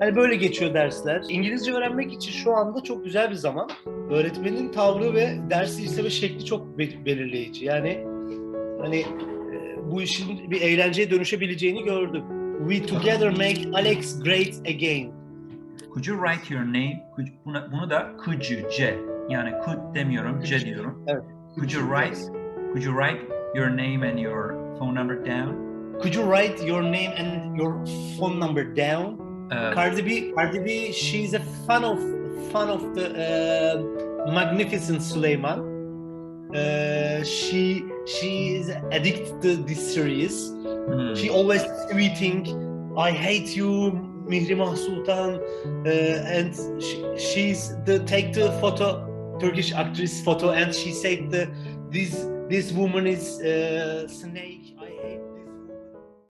Hani böyle geçiyor dersler. İngilizce öğrenmek için şu anda çok güzel bir zaman. Öğretmenin tavrı ve dersi işleme şekli çok be- belirleyici. Yani hani e, bu işin bir eğlenceye dönüşebileceğini gördüm. We together make Alex great again. Could you write your name? Could, bunu, bunu da could you, C. Yani could demiyorum, C diyorum. Evet. Could you write, could you write your name and your phone number down? Could you write your name and your phone number down? Uh, Cardi B, Cardi B, she's a fan of fan of the uh, Magnificent Suleiman. Uh, she she is addicted to this series. hmm. She always tweeting, "I hate you, Mihrimah Sultan," uh, and she, she's the take the photo, Turkish actress photo, and she said the this this woman is uh, snake.